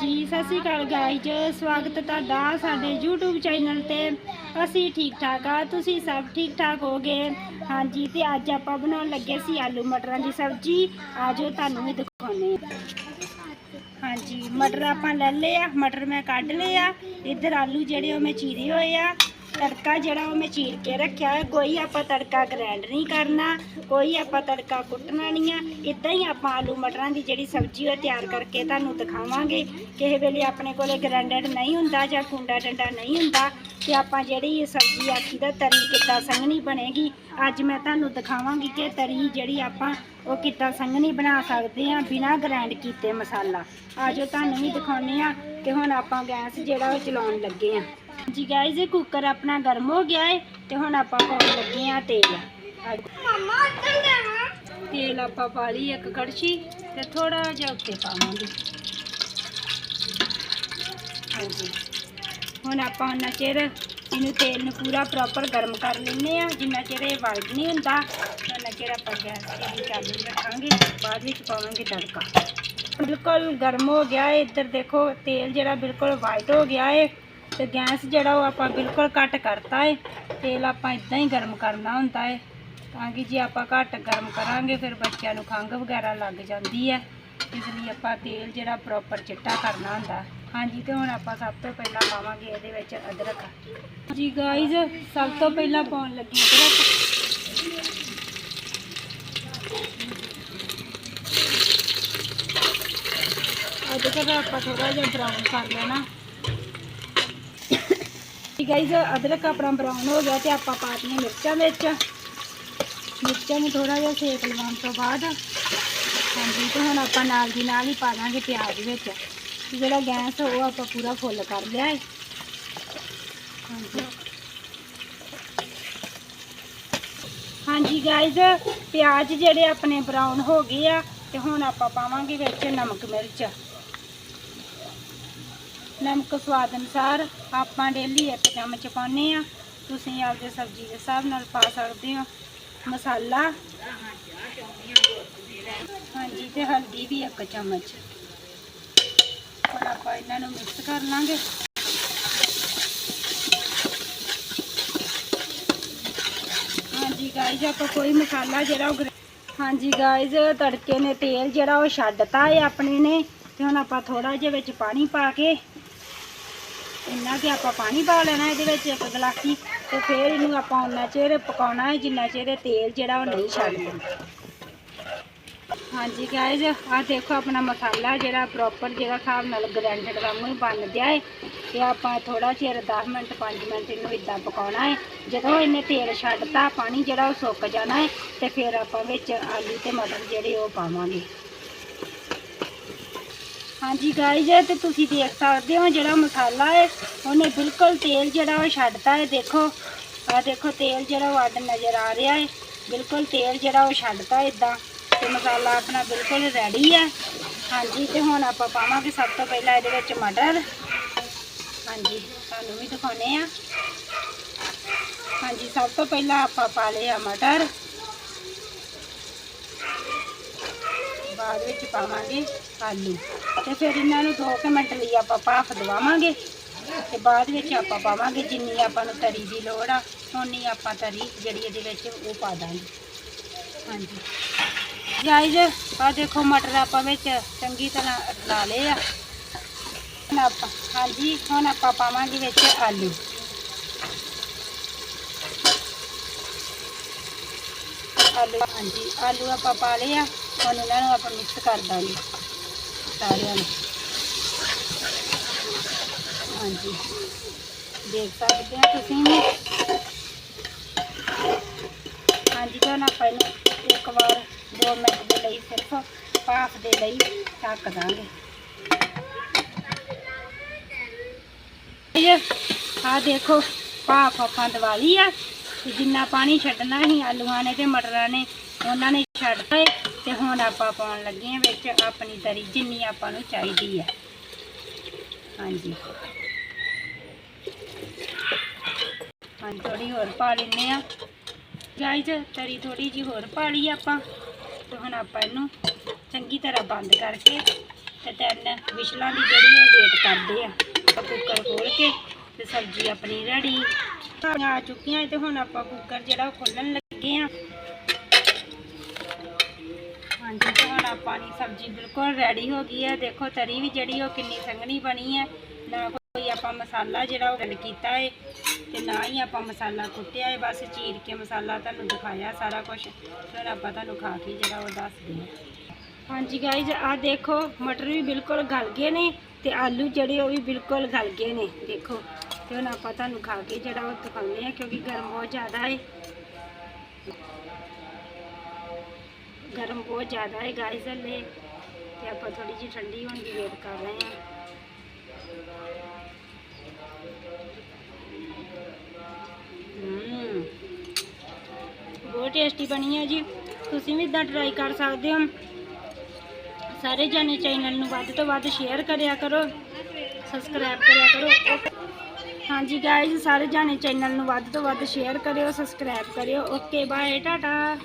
ਜੀ, ਸਤਿ ਸ਼੍ਰੀ ਅਕਾਲ ਗਾਇਜ਼ ਸਵਾਗਤ ਤੁਹਾਡਾ ਸਾਡੇ YouTube ਚੈਨਲ ਤੇ। ਅਸੀਂ ਠੀਕ ਠਾਕ ਆ, ਤੁਸੀਂ ਸਭ ਠੀਕ ਠਾਕ ਹੋਗੇ? ਹਾਂਜੀ, ਤੇ ਅੱਜ ਆਪਾਂ ਬਣਾਉਣ ਲੱਗੇ ਸੀ ਆਲੂ ਮਟਰਾਂ ਦੀ ਸਬਜ਼ੀ। ਆਜੋ ਤੁਹਾਨੂੰ ਵੀ ਦਿਖਾਉਣੇ ਹਾਂਜੀ, ਮਟਰ ਆਪਾਂ ਲੈ ਲਏ ਆ, ਮਟਰ ਮੈਂ ਕੱਢ ਲਏ ਆ। ਇੱਧਰ ਆਲੂ ਜਿਹੜੇ ਉਹ ਮੈਂ ਚੀਰੇ ਹੋਏ ਆ। ਤੜਕਾ ਜਿਹੜਾ ਉਹ ਮੈਂ ਚੀਰ ਕੇ ਰੱਖਿਆ ਹੈ ਕੋਈ ਆਪਾਂ ਤੜਕਾ ਗ੍ਰੈਂਡ ਨਹੀਂ ਕਰਨਾ, ਕੋਈ ਆਪਾਂ ਤੜਕਾ ਕੁੱਟਣਾ ਨਹੀਂ ਆ। ਇਦਾਂ ਹੀ ਆਪਾਂ ਆਲੂ ਮਟਰਾਂ ਦੀ ਜਿਹੜੀ ਸਬਜ਼ੀ ਉਹ ਤਿਆਰ ਕਰਕੇ ਤੁਹਾਨੂੰ ਦਿਖਾਵਾਂਗੇ। ਕਿਸੇ ਵੇਲੇ ਆਪਣੇ ਕੋਲੇ ਗ੍ਰੈਂਡਡ ਨਹੀਂ ਹੁੰਦਾ ਜਾਂ ਕੁੰਡਾ ਡੰਡਾ ਨਹੀਂ ਹੁੰਦਾ ਤੇ ਆਪਾਂ ਜਿਹੜੀ ਇਹ ਸਬਜ਼ੀ ਆਖੀ ਦਾ ਤਰੀ ਕਿੱਦਾਂ ਸੰਘਣੀ ਬਣੇਗੀ, ਅੱਜ ਮੈਂ ਤੁਹਾਨੂੰ ਦਿਖਾਵਾਂਗੀ ਕਿ ਤਰੀ ਜਿਹੜੀ ਆਪਾਂ ਉਹ ਕਿੱਦਾਂ ਸੰਘਣੀ ਬਣਾ ਸਕਦੇ ਆ ਬਿਨਾਂ ਗ੍ਰੈਂਡ ਕੀਤੇ ਮਸਾਲਾ। ਆਜੋ ਤੁਹਾਨੂੰ ਵੀ ਦਿਖਾਉਣੇ ਆ ਕਿ ਹੁਣ ਆਪਾਂ ਗੈਸ ਜਿਹੜਾ ਉਹ ਚਲਾਉਣ ਲੱਗੇ ਆ। ਜੀ ਗਾਇਜ਼ ਇਹ ਕੁੱਕਰ ਆਪਣਾ ਗਰਮ ਹੋ ਗਿਆ ਹੈ ਤੇ ਹੁਣ ਆਪਾਂ ਪਾਉਣ ਲੱਗੇ ਆ ਤੇਲ। ਤੇਲ ਆਪਾਂ ਪਾ ਲਈ ਇੱਕ ਕੜਛੀ ਤੇ ਥੋੜਾ ਜਿਹਾ ਉੱਤੇ ਪਾਵਾਂਗੇ। ਹਾਂਜੀ। ਹੁਣ ਆਪਾਂ ਉਹਨਾਂ ਚਿਰ ਇਹਨੂੰ ਤੇਲ ਨੂੰ ਪੂਰਾ ਪ੍ਰੋਪਰ ਗਰਮ ਕਰ ਲੈਂਦੇ ਆ ਜਿੰਨਾ ਚਿਰ ਇਹ ਵਾਈਟ ਨਹੀਂ ਹੁੰਦਾ ਉਹਨਾਂ ਚਿਰ ਆਪਾਂ ਗੈਸ ਜਿਹੜੀ ਚਾਲੂ ਰੱਖਾਂਗੇ। ਬਾਅਦ ਵਿੱਚ ਪਾਵਾਂਗੇ ਤੜਕਾ। ਬਿਲਕੁਲ ਗਰਮ ਹੋ ਗਿਆ ਹੈ ਇੱਧਰ ਦੇਖੋ ਤੇਲ ਜਿਹੜਾ ਬਿਲਕੁਲ ਵਾਈਟ ਹੋ ਗਿਆ ਹੈ ਤੇ ਗੈਸ ਜਿਹੜਾ ਉਹ ਆਪਾਂ ਬਿਲਕੁਲ ਘੱਟ ਕਰਤਾ ਹੈ ਤੇਲ ਆਪਾਂ ਇਦਾਂ ਹੀ ਗਰਮ ਕਰਨਾ ਹੁੰਦਾ ਹੈ ਤਾਂ ਕਿ ਜੇ ਆਪਾਂ ਘੱਟ ਗਰਮ ਕਰਾਂਗੇ, ਫਿਰ ਬੱਚਿਆਂ ਨੂੰ ਖੰਘ ਵਗੈਰਾ ਲੱਗ ਜਾਂਦੀ ਹੈ ਇਸ ਲਈ ਆਪਾਂ ਤੇਲ ਜਿਹੜਾ ਪ੍ਰੋਪਰ ਚਿੱਟਾ ਕਰਨਾ ਹੁੰਦਾ। ਹਾਂਜੀ, ਤੇ ਹੁਣ ਆਪਾਂ ਸਭ ਤੋਂ ਪਹਿਲਾਂ ਪਾਵਾਂਗੇ ਇਹਦੇ ਵਿੱਚ ਅਦਰਕ। ਜੀ ਗਾਇਜ਼ ਸਭ ਤੋਂ ਪਹਿਲਾਂ ਪਾਉਣ ਲੱਗੀ ਅਦਰਕ। ਅਦਰਕ ਆਪਾਂ ਥੋੜਾ ਜਿਹਾ ਬਰਾਊਨ ਕਰ ਲੈਣਾ। ਠੀਕ ਅਦਰਕ ਆਪਣਾ ਬਰਾਊਨ ਹੋ ਗਿਆ ਤੇ ਆਪਾਂ ਪਾ ਦਿੱਤੀਆਂ ਮਿਰਚਾਂ ਵਿੱਚ। ਮਿਰਚਾਂ ਨੂੰ ਥੋੜਾ ਜਿਹਾ ਸੇਕ ਲਵਾਉਣ ਤੋਂ ਬਾਅਦ। ਹਾਂਜੀ, ਤੇ ਹੁਣ ਆਪਾਂ ਨਾਲ ਦੀ ਨਾਲ ਹੀ ਪਾ ਦਾਂਗੇ ਪਿਆਜ਼ ਵਿੱਚ। ਜਿਹੜਾ ਗੈਸ ਉਹ ਆਪਾਂ ਪੂਰਾ ਫੁੱਲ ਕਰ ਲਿਆ ਹੈ ਹਾਂਜੀ। ਹਾਂਜੀ ਗਾਇਜ਼ ਪਿਆਜ਼ ਜਿਹੜੇ ਆਪਣੇ ਬਰਾਊਨ ਹੋ ਗਏ ਆ, ਤੇ ਹੁਣ ਆਪਾਂ ਪਾਵਾਂਗੇ ਵਿੱਚ ਨਮਕ ਮਿਰਚ। ਨਮਕ ਸਵਾਦ ਅਨੁਸਾਰ ਆਪਾਂ ਡੇਲੀ ਇੱਕ ਚਮਚ ਪਾਉਂਦੇ ਆ ਤੁਸੀਂ ਆਪਦੇ ਸਬਜ਼ੀ ਦੇ ਹਿਸਾਬ ਨਾਲ ਪਾ ਸਕਦੇ ਹੋ। ਮਸਾਲਾ। ਹਾਂਜੀ, ਤੇ ਹਲਦੀ ਵੀ ਇੱਕ ਚਮਚ। ਹੁਣ ਆਪਾਂ ਇਹਨਾਂ ਨੂੰ ਮਿਕਸ ਕਰ ਲਾਂਗੇ। ਹਾਂਜੀ ਗਾਇਜ਼ ਆਪਾਂ ਕੋਈ ਮਸਾਲਾ ਜਿਹੜਾ ਉਹ ਗ੍ਰੈ- ਹਾਂਜੀ ਗਾਇਜ਼ ਤੜਕੇ ਨੇ ਤੇਲ ਜਿਹੜਾ ਉਹ ਛੱਡਤਾ ਹੈ ਆਪਣੇ ਨੇ। ਤੇ ਹੁਣ ਆਪਾਂ ਥੋੜਾ ਜਿਹਾ ਵਿੱਚ ਪਾਣੀ ਪਾ ਕੇ ਇੰਨਾ ਕਿ ਆਪਾਂ ਪਾਣੀ ਪਾ ਲੈਣਾ ਇਹਦੇ ਵਿੱਚ ਇੱਕ ਗਲਾਸੀ ਤੇ ਫਿਰ ਇਹਨੂੰ ਆਪਾਂ ਉਨਾ ਚਿਰ ਪਕਾਉਣਾ ਹੈ, ਜਿੰਨਾ ਚਿਰ ਇਹ ਤੇਲ ਜਿਹੜਾ ਉਹ ਨਹੀਂ ਛੱਡਦਾ ਹਾਂਜੀ ਗਾਇਜ਼ ਆਹ ਦੇਖੋ ਆਪਣਾ ਮਸਾਲਾ ਜਿਹੜਾ ਪ੍ਰੋਪਰ ਜਿਹੜਾ ਹਿਸਾਬ ਨਾਲ ਗ੍ਰੈਂਡਡ ਵਾਂਗੂ ਹੀ ਬਣ ਗਿਆ ਹੈ। ਤੇ ਆਪਾਂ ਥੋੜਾ ਚਿਰ 10 ਮਿੰਟ 5 ਮਿੰਟ ਇਹਨੂੰ ਇਦਾਂ ਪਕਾਉਣਾ ਹੈ। ਜਦੋਂ ਇਹਨੇ ਤੇਲ ਛੱਡਤਾ ਪਾਣੀ ਜਿਹੜਾ ਉਹ ਸੁੱਕ ਜਾਣਾ ਹੈ, ਤੇ ਫਿਰ ਆਪਾਂ ਵਿੱਚ ਆਲੂ ਤੇ ਮਟਰ ਜਿਹੜੇ ਉਹ ਪਾਵਾਂਗੇ। ਹਾਂਜੀ ਗਾਇਜ਼ ਤੇ ਤੁਸੀਂ ਦੇਖ ਸਕਦੇ ਹੋ ਜਿਹੜਾ ਮਸਾਲਾ ਹੈ। ਉਹਨੇ ਬਿਲਕੁਲ ਤੇਲ ਜਿਹੜਾ ਉਹ ਛੱਡਤਾ ਹੈ। ਦੇਖੋ ਆ ਦੇਖੋ ਤੇਲ ਜਿਹੜਾ ਉਹ ਅੱਡ ਨਜ਼ਰ ਆ ਰਿਹਾ ਹੈ। ਬਿਲਕੁਲ ਤੇਲ ਜਿਹੜਾ ਉਹ ਛੱਡਤਾ ਇਦਾਂ। ਤੇ ਮਸਾਲਾ ਆਪਣਾ ਬਿਲਕੁਲ ਰੈਡੀ ਹੈ। ਹਾਂਜੀ, ਤੇ ਹੁਣ ਆਪਾਂ ਪਾਵਾਂਗੇ ਸਭ ਤੋਂ ਪਹਿਲਾਂ ਇਹਦੇ ਵਿੱਚ ਮਟਰ। ਹਾਂਜੀ, ਤੁਹਾਨੂੰ ਵੀ ਦਿਖਾਉਨੇ ਆ। ਹਾਂਜੀ, ਸਭ ਤੋਂ ਪਹਿਲਾਂ ਆਪਾਂ ਪਾ ਲਏ ਆ ਮਟਰ ਬਾਅਦ ਵਿੱਚ ਪਾਵਾਂਗੇ ਆਲੂ। ਤੇ ਫਿਰ ਇਹਨਾਂ ਨੂੰ 2 ਮਿੰਟ ਲਈ ਆਪਾਂ ਭਾਫ ਦਵਾਵਾਂਗੇ ਤੇ ਬਾਅਦ ਵਿੱਚ ਆਪਾਂ ਪਾਵਾਂਗੇ ਜਿੰਨੀ ਆਪਾਂ ਨੂੰ ਤਰੀ ਦੀ ਲੋੜ ਆ ਉਨੀ ਆਪਾਂ ਤਰੀ ਜਿਹੜੀ ਇਹਦੇ ਵਿੱਚ ਉਹ ਪਾ ਦਾਂਗੇ। ਹਾਂਜੀ। ਜਾਇਜ਼ ਆ ਦੇਖੋ ਮਟਰ ਆਪਾਂ ਵਿੱਚ ਚੰਗੀ ਤਰ੍ਹਾਂ ਲਾ ਲਏ ਆ। ਹੁਣ ਆਪਾਂ, ਹਾਂਜੀ, ਹੁਣ ਆਪਾਂ ਪਾਵਾਂਗੇ ਵਿੱਚ ਆਲੂ। ਆਲੂ, ਹਾਂਜੀ, ਆਲੂ ਆਪਾਂ ਪਾ ਲਏ ਆ। ਹੁਣ ਇਹਨਾਂ ਨੂੰ ਆਪਾਂ ਮਿਕਸ ਕਰ ਦਾਂਗੇ ਸਾਰਿਆਂ ਨੂੰ। ਹਾਂਜੀ। ਦੇਖ ਸਕਦੇ ਆ ਤੁਸੀਂ ਹਾਂਜੀ, ਤਾਂ ਆਪਾਂ ਇਹਨੂੰ ਇੱਕ ਵਾਰ 2 ਮਿੰਟ ਦੇ ਲਈ ਸਿਰਫ ਭਾਫ ਦੇ ਲਈ ਢੱਕ ਦਾਂਗੇ। ਆ ਦੇਖੋ, ਭਾਫ ਆਪਾਂ ਦਵਾ ਲਈ ਆ ਜਿੰਨਾ ਪਾਣੀ ਛੱਡਣਾ ਸੀ, ਆਲੂਆਂ ਨੇ ਤੇ ਮਟਰਾਂ ਨੇ ਉਹਨਾਂ ਨੇ ਛੱਡਤਾ ਏ ਤੇ ਹੁਣ ਆਪਾਂ ਪਾਉਣ ਲੱਗੇ ਆ ਵਿੱਚ ਆਪਣੀ ਤਰੀ ਜਿੰਨੀ ਆਪਾਂ ਨੂੰ ਚਾਹੀਦੀ ਹੈ। ਹਾਂਜੀ। ਹਾਂ ਥੋੜੀ ਹੋਰ ਪਾ ਲੈਨੇ ਆ ਗਾਇਜ਼ ਤਰੀ ਥੋੜੀ ਜੀ ਹੋਰ ਪਾ ਲਈ ਆਪਾਂ ਤੇ ਹੁਣ ਆਪਾਂ ਇਹਨੂੰ ਚੰਗੀ ਤਰ੍ਹਾਂ ਬੰਦ ਕਰਕੇ ਤੇ ਤਿੰਨ ਵਿਸ਼ਲਾਂ ਦੀ ਜਿਹੜੀ ਉਹ ਵੇਟ ਕਰਦੇ ਆ ਆਪਾਂ ਕੁੱਕਰ ਖੋਲ ਕੇ ਤੇ ਸਬਜ਼ੀ ਆਪਣੀ ਰੈਡੀ ਆ ਚੁੱਕੀਆਂ ਤੇ ਹੁਣ ਆਪਾਂ ਕੁੱਕਰ ਜਿਹੜਾ ਉਹ ਖੋਲਣ ਲੱਗੇ ਆ ਹਾਂਜੀ ਤੇ ਹੁਣ ਆਪਾਂ ਦੀ ਸਬਜ਼ੀ ਬਿਲਕੁਲ ਰੈਡੀ ਹੋ ਗਈ ਹੈ। ਦੇਖੋ, ਤਰੀ ਵੀ ਜਿਹੜੀ ਉਹ ਕਿੰਨੀ ਸੰਘਣੀ ਬਣੀ ਹੈ। ਨਾ ਕੋਈ ਆਪਾਂ ਮਸਾਲਾ ਜਿਹੜਾ ਉਹ ਗੱਲ ਕੀਤਾ ਹੈ ਤੇ ਨਾ ਹੀ ਆਪਾਂ ਮਸਾਲਾ ਕੁੱਟਿਆ ਹੈ ਬਸ ਚੀਰ ਕੇ ਮਸਾਲਾ ਤੁਹਾਨੂੰ ਦਿਖਾਇਆ ਸਾਰਾ ਕੁਝ ਫਿਰ ਆਪਾਂ ਤੁਹਾਨੂੰ ਖਾ ਕੇ ਜਿਹੜਾ ਉਹ ਦੱਸਦੇ ਹਾਂ। ਹਾਂਜੀ ਗਾਇਜ਼ ਆ ਦੇਖੋ, ਮਟਰ ਵੀ ਬਿਲਕੁਲ ਗਲ ਗਏ ਨੇ ਤੇ ਆਲੂ ਜਿਹੜੇ ਉਹ ਵੀ ਬਿਲਕੁਲ ਗਲ ਗਏ ਨੇ। ਦੇਖੋ, ਤੇ ਹੁਣ ਆਪਾਂ ਤੁਹਾਨੂੰ ਖਾ ਕੇ ਜਿਹੜਾ ਉਹ ਦਿਖਾਉਂਦੇ ਆ ਕਿਉਂਕਿ ਗਰਮ ਬਹੁਤ ਜ਼ਿਆਦਾ ਹੈ ਗਰਮ ਬਹੁਤ ਜ਼ਿਆਦਾ ਹੈ ਗਾਇਜ਼ ਹਲੇ ਤੇ ਆਪਾਂ ਥੋੜੀ ਜਿਹੀ ਠੰਡੀ ਹੋਣ ਦੀ ਵੇਟ ਕਰ ਰਹੇ ਹਾਂ। ਬਹੁਤ ਟੇਸਟੀ ਬਣੀ ਹੈ ਜੀ। ਤੁਸੀਂ ਵੀ ਇਦਾਂ ਟਰਾਈ ਕਰ ਸਕਦੇ ਹੋ। ਸਾਰੇ ਜਾਣੇ ਚੈਨਲ ਨੂੰ ਵੱਧ ਤੋਂ ਵੱਧ ਸ਼ੇਅਰ ਕਰਿਆ ਕਰੋ ਸਬਸਕ੍ਰਾਈਬ ਕਰਿਆ ਕਰੋ। ਹਾਂਜੀ ਗਾਇਜ਼ ਸਾਰੇ ਜਾਣੇ ਚੈਨਲ ਨੂੰ ਵੱਧ ਤੋਂ ਵੱਧ ਸ਼ੇਅਰ ਕਰਿਓ ਸਬਸਕ੍ਰਾਈਬ ਕਰਿਓ। Okay bye tata.